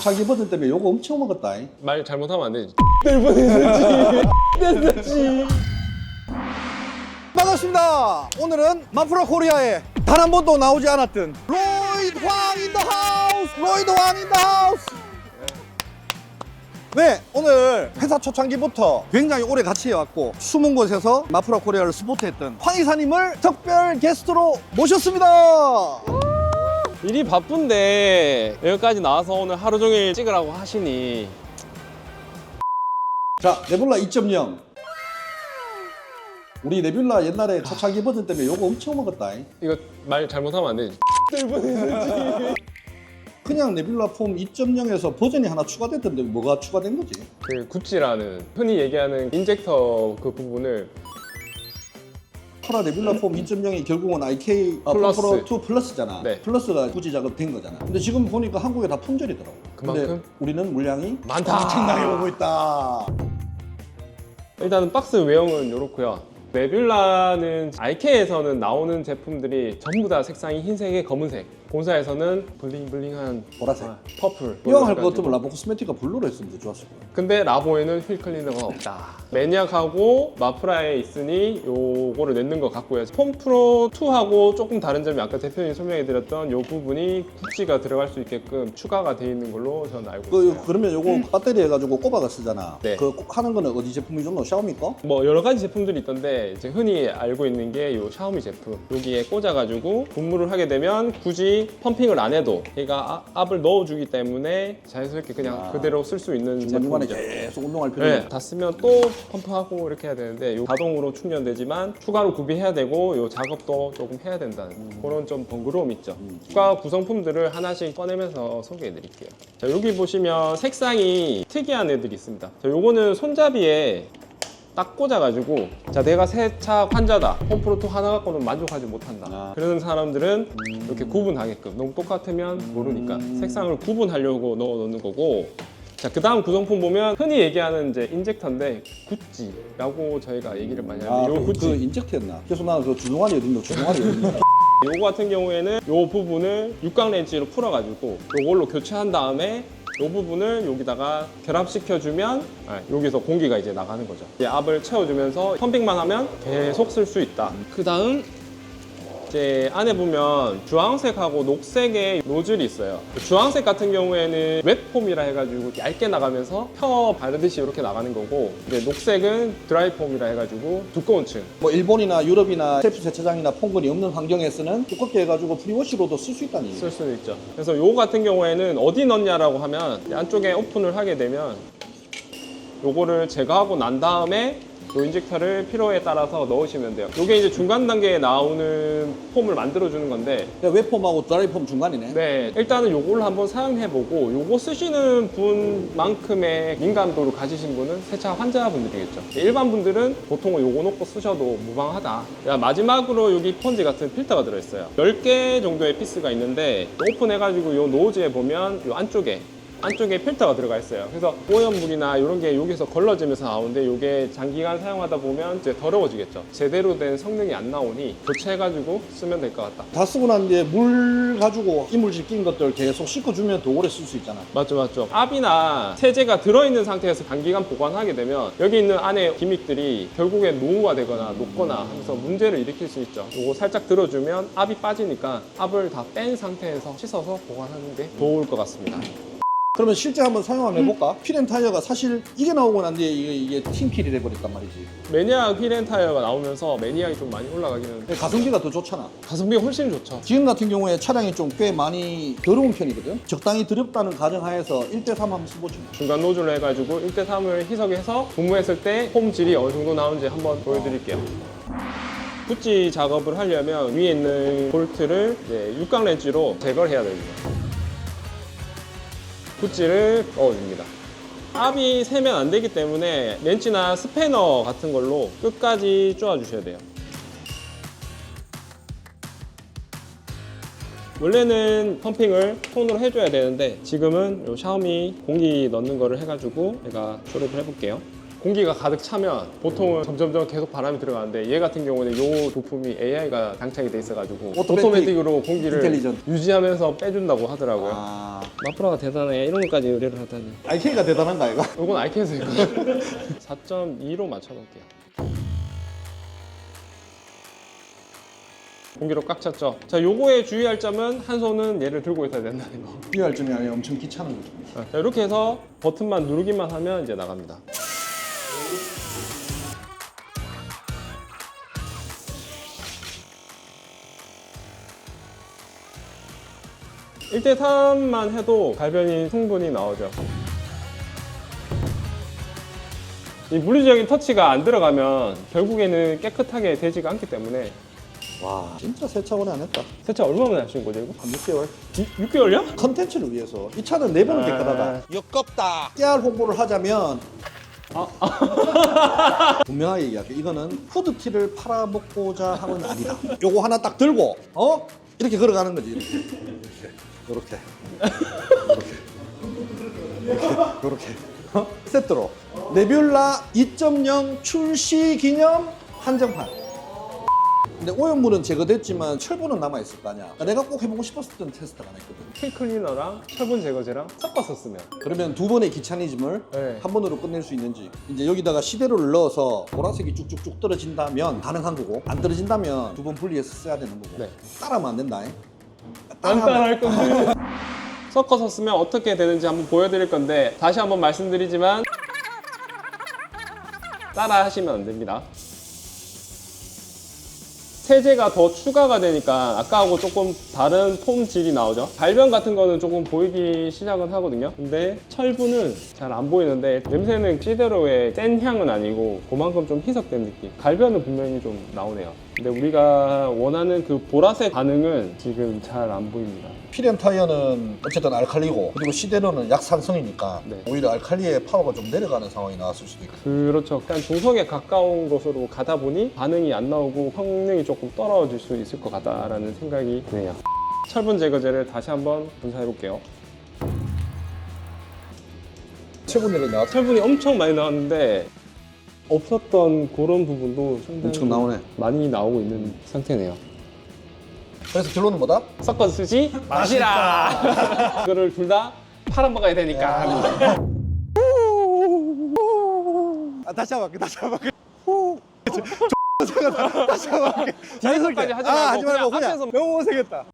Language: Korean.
초창기 버전 때문에 요거 엄청 먹었다. 잉. 말 잘못하면 안 되지. 뻔했었지. 뻔했었지. 반갑습니다. 오늘은 마프라 코리아에 단 한 번도 나오지 않았던 로이드 황 인더 하우스! 로이드 황 인더 하우스! 네, 오늘 회사 초창기부터 굉장히 오래 같이 해왔고 숨은 곳에서 마프라 코리아를 스포트했던 황 이사님을 특별 게스트로 모셨습니다. 일이 바쁜데 여기까지 나와서 오늘 하루 종일 찍으라고 하시니 자, 네뷸라 2.0. 우리 네뷸라 옛날에 초창기 버전 때문에 요거 엄청 먹었다. 잉. 이거 말 잘못하면 안 되지. 그냥 네뷸라 폼 2.0에서 버전이 하나 추가됐던데 뭐가 추가된 거지? 그 구찌라는 흔히 얘기하는 인젝터 그 부분을 프라 네뷸라 폼 2.0이 결국은 IK 아, 플러스. 프로 2 플러스잖아. 네. 플러스가 구지 작업된 거잖아. 근데 지금 보니까 한국에 다 품절이더라고. 근데 그만큼? 우리는 물량이 많다. 엄청나게 오고 있다. 일단은 박스 외형은 이렇고요. 네뷸라는 IK에서는 나오는 제품들이 전부 다 색상이 흰색에 검은색. 본사에서는 블링블링한 보라색. 아, 퍼플. 이왕 할것 그래가지고. 같으면 라보 코스메티카 블루로 했으면 더 좋았을 거야. 근데 라보에는 휠 클리너가 없다. 매니악하고 마프라에 있으니 요거를 냈는 것 같고요. 폼 프로 2하고 조금 다른 점이 아까 대표님이 설명해드렸던 요 부분이 구찌가 들어갈 수 있게끔 추가가 돼 있는 걸로 저는 알고 그, 있어요. 그러면 요거 배터리 해가지고 꼽아가 쓰잖아. 네. 그 꼭 하는 거는 어디 제품이 좀 더? 샤오미 거? 뭐 여러 가지 제품들이 있던데 이제 흔히 알고 있는 게 요 샤오미 제품 여기에 꽂아가지고 분무를 하게 되면 굳이 펌핑을 안 해도 얘가 아- 압을 넣어주기 때문에 자연스럽게 그냥 아. 그대로 쓸 수 있는 제품이죠. 계속 운동할 필요는 네, 다 쓰면 또 펌프하고 이렇게 해야 되는데 요 자동으로 충전되지만 추가로 구비해야 되고 요 작업도 조금 해야 된다는 그런 좀 번거로움 있죠. 추가 구성품들을 하나씩 꺼내면서 소개해 드릴게요. 자, 여기 보시면 색상이 특이한 애들이 있습니다. 자, 요거는 손잡이에 딱 꽂아가지고 자 내가 세차 환자다 홈프로토 하나 갖고는 만족하지 못한다 아. 그러는 사람들은 이렇게 구분하게끔 너무 똑같으면 모르니까 색상을 구분하려고 넣어 놓는 거고 자 그 다음 구성품 보면 흔히 얘기하는 이제 인젝터인데 구찌라고 저희가 얘기를 많이 아, 하는데 요 그, 구찌 그 인젝트였나? 그래서 나는 그 주둥아리 어딨노? 주둥아리 어딨노? 요거 같은 경우에는 요 부분을 육각 렌치로 풀어가지고 요걸로 교체한 다음에 요 부분을 여기다가 결합시켜주면 아, 여기서 공기가 이제 나가는 거죠. 이제 압을 채워주면서 펌핑만 하면 계속 쓸 수 있다. 그 다음 이제 안에 보면 주황색하고 녹색의 노즐이 있어요. 주황색 같은 경우에는 웹폼이라 해가지고 얇게 나가면서 펴 바르듯이 이렇게 나가는 거고 이제 녹색은 드라이폼이라 해가지고 두꺼운 층 뭐 일본이나 유럽이나 셀프 세차장이나 폰건이 없는 환경에서는 두껍게 해가지고 프리워시로도 쓸 수 있다는 얘기죠. 쓸 수는 있죠. 그래서 요거 같은 경우에는 어디 넣냐라고 하면 이 안쪽에 오픈을 하게 되면 요거를 제거하고 난 다음에 요 인젝터를 필요에 따라서 넣으시면 돼요. 요게 이제 중간 단계에 나오는 폼을 만들어 주는 건데 그러니까 웹폼하고 드라이폼 중간이네. 네, 일단은 요걸 한번 사용해보고 요거 쓰시는 분만큼의 민감도를 가지신 분은 세차 환자분들이겠죠. 일반 분들은 보통은 요거 놓고 쓰셔도 무방하다. 야, 마지막으로 여기 펀지 같은 필터가 들어있어요. 10개 정도의 피스가 있는데 오픈해가지고 요 노즈에 보면 요 안쪽에 안쪽에 필터가 들어가 있어요. 그래서 오염물이나 이런 게 여기서 걸러지면서 나오는데 이게 장기간 사용하다 보면 이제 더러워지겠죠. 제대로 된 성능이 안 나오니 교체해가지고 쓰면 될 것 같다. 다 쓰고 난 뒤에 물 가지고 이물질 낀 것들 계속 씻어주면 더 오래 쓸 수 있잖아. 맞죠, 맞죠. 압이나 세제가 들어있는 상태에서 단기간 보관하게 되면 여기 있는 안에 기믹들이 결국엔 노후가 되거나 녹거나 하면서 문제를 일으킬 수 있죠. 요거 살짝 들어주면 압이 빠지니까 압을 다 뺀 상태에서 씻어서 보관하는 게 좋을 것 같습니다. 그러면 실제 한번 사용 한번 해볼까? 필앤 타이어가 사실 이게 나오고 난 뒤에 이게, 이게 팀킬이 돼버렸단 말이지. 매니악 휠앤 타이어가 나오면서 매니악이 좀 많이 올라가기는 근데 가성비가 더 좋잖아. 가성비가 훨씬 좋죠. 지금 같은 경우에 차량이 좀 꽤 많이 더러운 편이거든. 적당히 더럽다는 가정하에서 1대3 한번 써보죠. 중간 노즐로 해가지고 1대3을 희석해서 분무했을 때 폼질이 어느 정도 나오는지 한번 보여드릴게요. 구찌 작업을 하려면 위에 있는 볼트를 이제 육각 렌치로 제거를 해야 됩니다. 구찌를 넣어줍니다. 압이 세면 안 되기 때문에 렌치나 스패너 같은 걸로 끝까지 쪼아주셔야 돼요. 원래는 펌핑을 손으로 해줘야 되는데 지금은 요 샤오미 공기 넣는 거를 해가지고 제가 조립을 해볼게요. 공기가 가득 차면 보통은 점점점 계속 바람이 들어가는데 얘 같은 경우는 이 부품이 AI가 장착이 돼 있어가지고 오토매틱 오토매틱으로 공기를 인텔리전트. 유지하면서 빼준다고 하더라고요. 아, 마프라가 대단해. 이런 것까지 의뢰를 하다니. IK가 대단한가 이거? 이건 아이캔에서 있거든. 4.2로 맞춰놓을게요. 공기로 꽉 찼죠. 자, 요거에 주의할 점은 한 손은 얘를 들고 있어야 된다는 거. 비할 점이 아니라 엄청 귀찮은 거죠. 자, 이렇게 해서 버튼만 누르기만 하면 이제 나갑니다. 일대 3만 해도 갈변이 충분히 나오죠. 이 물리적인 터치가 안 들어가면 결국에는 깨끗하게 되지가 않기 때문에 와, 진짜 세차 오래 안 했다. 세차 얼마 만에 하신 거죠 이거? 한 6개월. 6개월이야? 컨텐츠를 위해서 이 차는 네 번은 깨끗하다. 역겹다. 깨알 홍보를 하자면 분명하게 얘기할게. 이거는 후드티를 팔아먹고자 하는 아니다. 요거 하나 딱 들고 어 이렇게 걸어가는 거지. 이렇게. 이렇게. 이렇게. 이렇게. 이렇게. 어? 세트로 네뷸라 2.0 출시 기념 한정판. 근데 오염물은 제거됐지만 철분은 남아 있을 거 아니야. 그러니까 내가 꼭 해보고 싶었던 테스트가 하나 있거든. 킹 클리너랑 철분 제거제랑 섞어서 쓰면 그러면 두 번의 귀차니즘을 네. 한 번으로 끝낼 수 있는지 이제 여기다가 시대로를 넣어서 보라색이 쭉쭉쭉 떨어진다면 가능한 거고 안 떨어진다면 두 번 분리해서 써야 되는 거고 네. 따라하면 안 된다 잉? 안 따라하면- 따라할 건데 섞어서 쓰면 어떻게 되는지 한번 보여드릴 건데 다시 한번 말씀드리지만 따라 하시면 안 됩니다 세제가 더 추가가 되니까 아까하고 조금 다른 폼 질이 나오죠. 발변 같은 거는 조금 보이기 시작은 하거든요. 근데 철분은 잘 안 보이는데 냄새는 시대로의 센 향은 아니고 그만큼 좀 희석된 느낌. 갈변은 분명히 좀 나오네요. 근데 우리가 원하는 그 보라색 반응은 지금 잘 안 보입니다 피렌 타이어는 어쨌든 알칼리고 그리고 시대로는 약산성이니까 네. 오히려 알칼리의 파워가 좀 내려가는 상황이 나왔을 수도 있고 그렇죠. 약간 중성에 가까운 곳으로 가다 보니 반응이 안 나오고 성능이 조금 떨어질 수 있을 것 같다라는 생각이 드네요. 철분 제거제를 다시 한번 분사해 볼게요. 최분율이 나왔 철분이 엄청 많이 나왔는데 없었던 그런 부분도 상당히 엄청 나오네. 많이 나오고 있는 상태네요. 그래서 결론은 뭐다? 섞어 쓰지 마시라. 그거를 둘 다 팔아먹어야 되니까. 아, 다시 한번 할게 다시 한번 할게 다시 한번 할게 뒤에서까지 하지 말고 아, 하지 말고 그냥 그냥 앞에서 너무 못생겼다